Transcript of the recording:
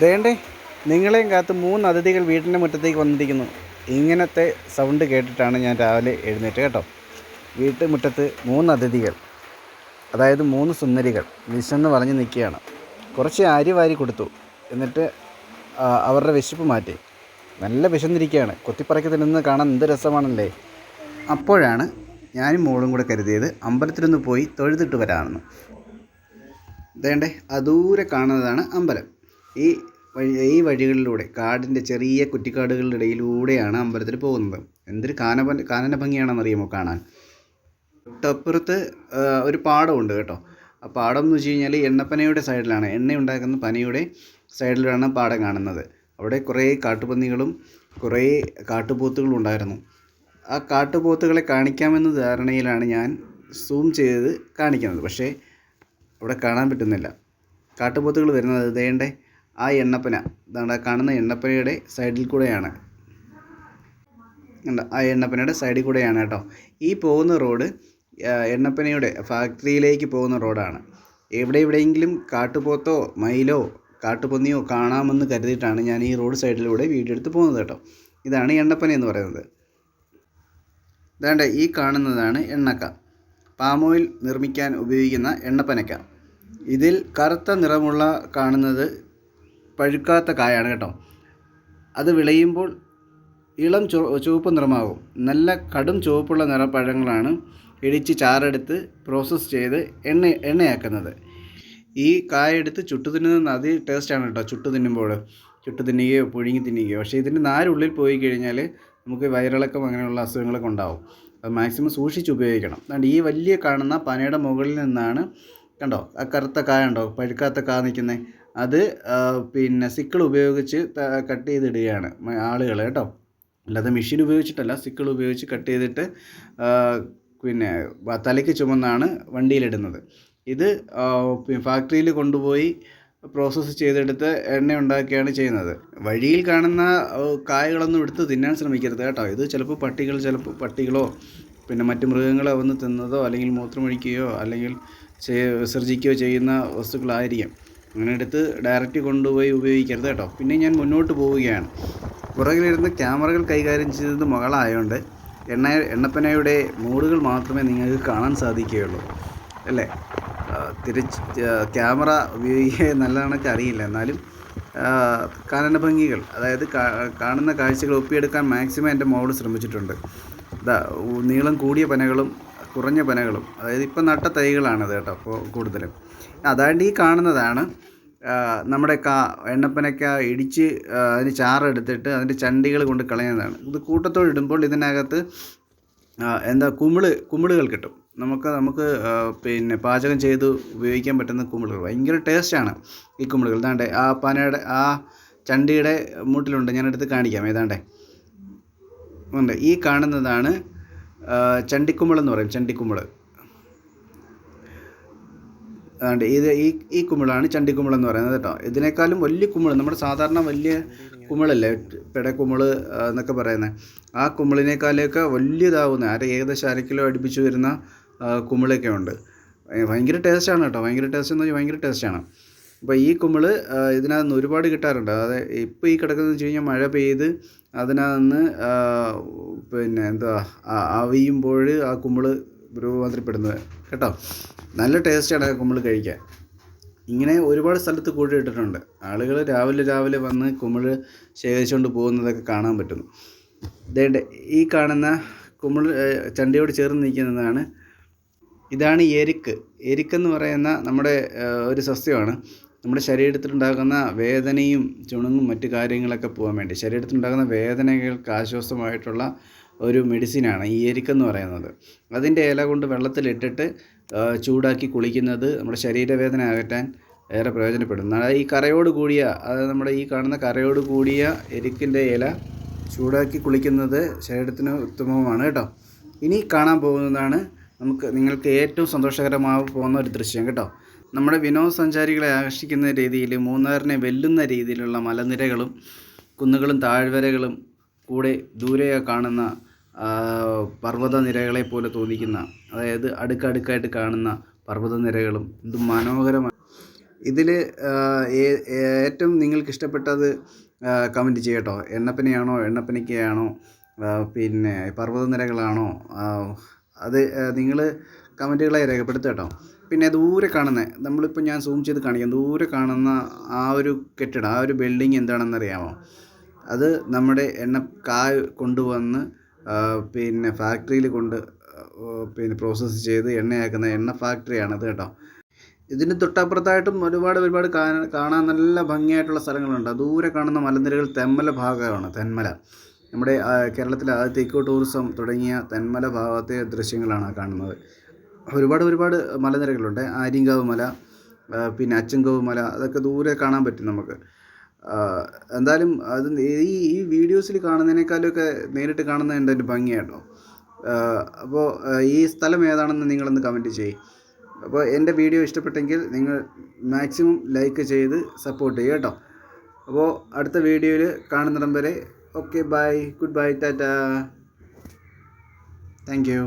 ദേണ്ടേ നിങ്ങളെയും കാത്ത് മൂന്ന് അതിഥികൾ വീടിന്റെ മുറ്റത്തേക്ക് വന്നിരിക്കുന്നു. ഇങ്ങനത്തെ സൗണ്ട് കേട്ടിട്ടാണ് ഞാൻ രാവിലെ എഴുന്നേറ്റ് കേട്ടോ. വീട്ടു മുറ്റത്ത് മൂന്ന് അതിഥികൾ അതായത് മൂന്ന് സുന്ദരികൾ വിശന്ന് പറഞ്ഞ് നിൽക്കുകയാണ്. കുറച്ച് അരി വാരി കൊടുത്തു എന്നിട്ട് അവരുടെ വിശപ്പ് മാറ്റി. നല്ല വിശന്നിരിക്കുകയാണ്. കൊത്തിപ്പറക്കി തിന്നുന്ന കാണാൻ എന്ത് രസമാണല്ലേ. അപ്പോഴാണ് ഞാനും മോളും കൂടെ കരുതിയത് അമ്പലത്തിലൊന്ന് പോയി തൊഴുതിട്ട് വരാമെന്ന്. വേണ്ടേ അദൂരെ കാണുന്നതാണ് അമ്പലം. ഈ വഴി ഈ വഴികളിലൂടെ കാടിന്റെ ചെറിയ കുറ്റിക്കാടുകളുടെ ഇടയിലൂടെയാണ് അമ്പലത്തിൽ പോകുന്നത്. എന്തൊരു കാനപ കാനന ഭംഗിയാണെന്നറിയുമോ കാണാൻ? തൊട്ടപ്പുറത്ത് ഒരു പാടമുണ്ട് കേട്ടോ. ആ പാടം എന്ന് വെച്ച് കഴിഞ്ഞാൽ എണ്ണപ്പനയുടെ സൈഡിലാണ്. എണ്ണയുണ്ടാക്കുന്ന പനയുടെ സൈഡിലാണ് പാടം കാണുന്നത്. അവിടെ കുറേ കാട്ടുപന്നികളും കുറേ കാട്ടുപോത്തുകളും ഉണ്ടായിരുന്നു. ആ കാട്ടുപോത്തുകളെ കാണിക്കാമെന്ന ധാരണയിലാണ് ഞാൻ സൂം ചെയ്ത് കാണിക്കുന്നത്. പക്ഷേ അവിടെ കാണാൻ പറ്റുന്നില്ല. കാട്ടുപോത്തുകൾ വരുന്നത് ദേണ്ടേ ആ എണ്ണപ്പന. ഇതാണ്ട് കാണുന്ന എണ്ണപ്പനയുടെ സൈഡിൽ കൂടെയാണ്. ആ എണ്ണപ്പനയുടെ സൈഡിൽ കൂടെയാണ് കേട്ടോ. ഈ പോകുന്ന റോഡ് എണ്ണപ്പനയുടെ ഫാക്ടറിയിലേക്ക് പോകുന്ന റോഡാണ്. എവിടെ എവിടെയെങ്കിലും കാട്ടുപോത്തോ മയിലോ കാട്ടുപന്നിയോ കാണാമെന്ന് കരുതിയിട്ടാണ് ഞാൻ ഈ റോഡ് സൈഡിലൂടെ വീഡിയോ എടുത്ത് പോകുന്നത് കേട്ടോ. ഇതാണ് എണ്ണപ്പന എന്ന് പറയുന്നത്. ഇതാണ്ട് ഈ കാണുന്നതാണ് എണ്ണക്ക. പാമോയിൽ നിർമ്മിക്കാൻ ഉപയോഗിക്കുന്ന എണ്ണപ്പനക്ക. ഇതിൽ കറുത്ത നിറമുള്ള കാണുന്നത് പഴുക്കാത്ത കായാണ് കേട്ടോ. അത് വിളയുമ്പോൾ ഇളം ചു ചുവപ്പ് നിറമാകും. നല്ല കടും ചുവപ്പുള്ള നിറപ്പഴങ്ങളാണ് ഇടിച്ച് ചാറെടുത്ത് പ്രോസസ്സ് ചെയ്ത് എണ്ണ എണ്ണയാക്കുന്നത്. ഈ കായ എടുത്ത് ചുട്ടു തിന്നുന്നത് അതി ടേസ്റ്റാണ് കേട്ടോ ചുട്ടു തിന്നുമ്പോൾ. ചുട്ടു തിന്നുകയോ പുഴുങ്ങി തിന്നുകയോ. പക്ഷേ ഇതിന്റെ നാരുള്ളിൽ പോയി കഴിഞ്ഞാൽ നമുക്ക് വയറിളക്കം അങ്ങനെയുള്ള അസുഖങ്ങളൊക്കെ ഉണ്ടാവും. അത് മാക്സിമം സൂക്ഷിച്ച് ഉപയോഗിക്കണം. അതുകൊണ്ട് ഈ വലിയ കാണുന്ന പനയുടെ മുകളിൽ നിന്നാണ് കണ്ടോ ആ കറുത്ത കായ ഉണ്ടോ പഴുക്കാത്ത കാ നിൽക്കുന്നത് അത് പിന്നെ സിക്കിൾ ഉപയോഗിച്ച് കട്ട് ചെയ്തിടുകയാണ് ആളുകൾ കേട്ടോ. അല്ലാതെ മെഷീൻ ഉപയോഗിച്ചിട്ടല്ല സിക്കിൾ ഉപയോഗിച്ച് കട്ട് ചെയ്തിട്ട് പിന്നെ തലയ്ക്ക് ചുമന്നാണ് വണ്ടിയിലിടുന്നത്. ഇത് ഫാക്ടറിയിൽ കൊണ്ടുപോയി പ്രോസസ്സ് ചെയ്തെടുത്ത് എണ്ണ ഉണ്ടാക്കിയാണ് ചെയ്യുന്നത്. വഴിയിൽ കാണുന്ന കായകളൊന്നും എടുത്ത് തിന്നാൻ ശ്രമിക്കരുത് കേട്ടോ. ഇത് ചിലപ്പോൾ പട്ടികൾ ചിലപ്പോൾ പട്ടികളോ പിന്നെ മറ്റു മൃഗങ്ങളെ വന്ന് തിന്നതോ അല്ലെങ്കിൽ മൂത്രമൊഴിക്കുകയോ അല്ലെങ്കിൽ വിസർജിക്കുകയോ ചെയ്യുന്ന വസ്തുക്കളായിരിക്കും. അങ്ങനെ എടുത്ത് ഡയറക്റ്റ് കൊണ്ടുപോയി ഉപയോഗിക്കരുത് കേട്ടോ. പിന്നെ ഞാൻ മുന്നോട്ട് പോവുകയാണ്. പുറകിലിരുന്ന് ക്യാമറകൾ കൈകാര്യം ചെയ്തത് മകളായതുകൊണ്ട് എണ്ണ എണ്ണപ്പനയുടെ മൂടുകൾ മാത്രമേ നിങ്ങൾക്ക് കാണാൻ സാധിക്കുകയുള്ളൂ. അല്ലേ? തിരിച്ച് ക്യാമറ ഉപയോഗിക്കുക നല്ലതാണൊക്കെ അറിയില്ല. എന്നാലും കാനന ഭംഗികൾ അതായത് കാണുന്ന കാഴ്ചകൾ ഒപ്പിയെടുക്കാൻ മാക്സിമം എന്റെ മോൾ ശ്രമിച്ചിട്ടുണ്ട്. നീളം കൂടിയ പനകളും കുറഞ്ഞ പനകളും അതായത് ഇപ്പം നട്ട തൈകളാണത് കേട്ടോ അപ്പോൾ കൂടുതലും. അതാണ്ട് ഈ കാണുന്നതാണ് നമ്മുടെ കാ എണ്ണപ്പനക്ക ഇടിച്ച് അതിന് ചാറെടുത്തിട്ട് അതിന്റെ ചണ്ടികൾ കൊണ്ട് കളയുന്നതാണ്. ഇത് കൂട്ടത്തോടെ ഇടുമ്പോൾ ഇതിനകത്ത് എന്താ കുമിൾ കുമിളുകൾ കിട്ടും. നമുക്ക് നമുക്ക് പിന്നെ പാചകം ചെയ്ത് ഉപയോഗിക്കാൻ പറ്റുന്ന കുമിളുകൾ. ഭയങ്കര ടേസ്റ്റാണ് ഈ കുമിളുകൾ. ഇതാണ്ടേ ആ പനയുടെ ആ ചണ്ടിയുടെ മൂട്ടിലുണ്ട്. ഞാനെടുത്ത് കാണിക്കാം. ഏതാണ്ടേ? ഉണ്ട്. ഈ കാണുന്നതാണ് എന്ന് പറയും ചണ്ടിക്കുമ്പൾ അതുകൊണ്ട് ഇത് ഈ ഈ കുമ്പിളാണ് ചണ്ടിക്കുമ്പളെന്ന് പറയുന്നത് കേട്ടോ. ഇതിനേക്കാളും വലിയ കുമ്പിൾ നമ്മുടെ സാധാരണ വലിയ കുമ്പിളല്ലേ പിടക്കുമിൾ ആ, എന്നൊക്കെ പറയുന്നത് ആ കുമ്പിളിനേക്കാളൊക്കെ വലിയതാവുന്ന. അര ഏകദേശം അര കിലോ അടുപ്പിച്ച് വരുന്ന കുമ്പിളൊക്കെ ഉണ്ട്. ഭയ- ഭയങ്കര ടേസ്റ്റാണ് കേട്ടോ. ഭയങ്കര ടേസ്റ്റ് എന്ന് വെച്ചാൽ ഭയങ്കര ടേസ്റ്റാണ് അപ്പോൾ ഈ കുമിൾ ഇതിനകത്ത് നിന്ന് ഒരുപാട് കിട്ടാറുണ്ട്. അതായത് ഇപ്പോൾ ഈ കിടക്കുന്നത് വെച്ച് കഴിഞ്ഞാൽ മഴ പെയ്ത് അതിനകത്ത് നിന്ന് പിന്നെ എന്താ അവിയുമ്പോൾ ആ കുമിൾ രൂപാന്തരപ്പെടുന്നത് കേട്ടോ? നല്ല ടേസ്റ്റാണ് ആ കുമിൾ കഴിക്കാൻ. ഇങ്ങനെ ഒരുപാട് സ്ഥലത്ത് കൂടി ഇട്ടിട്ടുണ്ട്. ആളുകൾ രാവിലെ രാവിലെ വന്ന് കുമിൾ ശേഖരിച്ചുകൊണ്ട് പോകുന്നതൊക്കെ കാണാൻ പറ്റുന്നു. ഇതേണ്ട ഈ കാണുന്ന കുമിൾ ചണ്ടിയോട് ചേർന്ന് നിൽക്കുന്നതാണ്. ഇതാണ് എരിക്ക്. എരിക്കെന്ന് പറയുന്ന നമ്മുടെ ഒരു സസ്യമാണ്. നമ്മുടെ ശരീരത്തിലുണ്ടാകുന്ന വേദനയും ചുണുങ്ങും മറ്റു കാര്യങ്ങളൊക്കെ പോകാൻ വേണ്ടി. ശരീരത്തിലുണ്ടാകുന്ന വേദനകൾക്ക് ആശ്വാസമായിട്ടുള്ള ഒരു മെഡിസിനാണ് ഈ എരിക്കെന്ന് പറയുന്നത്. അതിന്റെ ഇല കൊണ്ട് വെള്ളത്തിലിട്ടിട്ട് ചൂടാക്കി കുളിക്കുന്നത് നമ്മുടെ ശരീരവേദന അകറ്റാൻ ഏറെ പ്രയോജനപ്പെടുന്നു അതായത് ഈ കറയോട് കൂടിയ അതായത് നമ്മുടെ ഈ കാണുന്ന കറയോട് കൂടിയ എരിക്കിന്റെ ഇല ചൂടാക്കി കുളിക്കുന്നത് ശരീരത്തിന് ഉത്തമമാണ് കേട്ടോ. ഇനി കാണാൻ പോകുന്നതാണ് നമുക്ക് നിങ്ങൾക്ക് ഏറ്റവും സന്തോഷകരമായി പോകുന്ന ഒരു ദൃശ്യം കേട്ടോ. നമ്മുടെ വിനോദസഞ്ചാരികളെ ആകർഷിക്കുന്ന രീതിയിൽ മൂന്നാറിനെ വെല്ലുന്ന രീതിയിലുള്ള മലനിരകളും കുന്നുകളും താഴ്വരകളും കൂടെ ദൂരെ കാണുന്ന പർവത പർവതനിരകളെ പോലെ തോന്നിക്കുന്ന അതായത് അടുക്കടുക്കായിട്ട് കാണുന്ന പർവതനിരകളും ഇത് മനോഹരമാണ് ഇതിൽ ഏറ്റവും നിങ്ങൾക്ക് ഇഷ്ടപ്പെട്ടത് കമന്റ് ചെയ്യട്ടോ. എണ്ണപ്പനയാണോ എണ്ണപ്പനിക്കയാണോ പിന്നെ പർവതനിരകളാണോ നിരകളാണോ അത് നിങ്ങൾ കമന്റുകളായി രേഖപ്പെടുത്തുക കേട്ടോ പിന്നെ ദൂരെ കാണുന്ന. നമ്മളിപ്പോൾ ഞാൻ സൂം ചെയ്ത് കാണിക്കാം. ദൂരെ കാണുന്ന ആ ഒരു കെട്ടിടം ആ ഒരു ബിൽഡിംഗ് എന്താണെന്നറിയാമോ? അത് നമ്മുടെ എണ്ണ കാ കൊണ്ടുവന്ന് പിന്നെ ഫാക്ടറിയിൽ കൊണ്ട് പിന്നെ പ്രോസസ്സ് ചെയ്ത് എണ്ണയാക്കുന്ന എണ്ണ ഫാക്ടറിയാണത് കേട്ടോ. ഇതിന് തൊട്ടപ്പുറത്തായിട്ടും ഒരുപാട് ഒരുപാട് കാണാൻ കാണാൻ നല്ല ഭംഗിയായിട്ടുള്ള സ്ഥലങ്ങളുണ്ട്. ദൂരെ കാണുന്ന മലനിരകൾ തെന്മല ഭാഗമാണ് തെന്മല. നമ്മുടെ കേരളത്തിലെ ആദ്യത്തെ ഇക്കോ ടൂറിസം തുടങ്ങിയ തെന്മല ഭാഗത്തെ ദൃശ്യങ്ങളാണ് കാണുന്നത്. ഒരുപാട് ഒരുപാട് മലനിരകളുണ്ട്. ആര്യങ്കാവ് മല പിന്നെ അച്ചങ്കാവ് മല അതൊക്കെ ദൂരെ കാണാൻ പറ്റും നമുക്ക്. എന്തായാലും അത് ഈ ഈ വീഡിയോസിൽ കാണുന്നതിനേക്കാളൊക്കെ നേരിട്ട് കാണുന്നതിന്റെ ഒരു ഭംഗിയാട്ടോ അപ്പോൾ ഈ സ്ഥലം ഏതാണെന്ന് നിങ്ങളൊന്ന് കമന്റ് ചെയ്യും. അപ്പോൾ എന്റെ വീഡിയോ ഇഷ്ടപ്പെട്ടെങ്കിൽ നിങ്ങൾ മാക്സിമം ലൈക്ക് ചെയ്ത് സപ്പോർട്ട് ചെയ്യുക കേട്ടോ. അപ്പോൾ അടുത്ത വീഡിയോയിൽ കാണുന്നിടം വരെ okay bye good bye tata thank you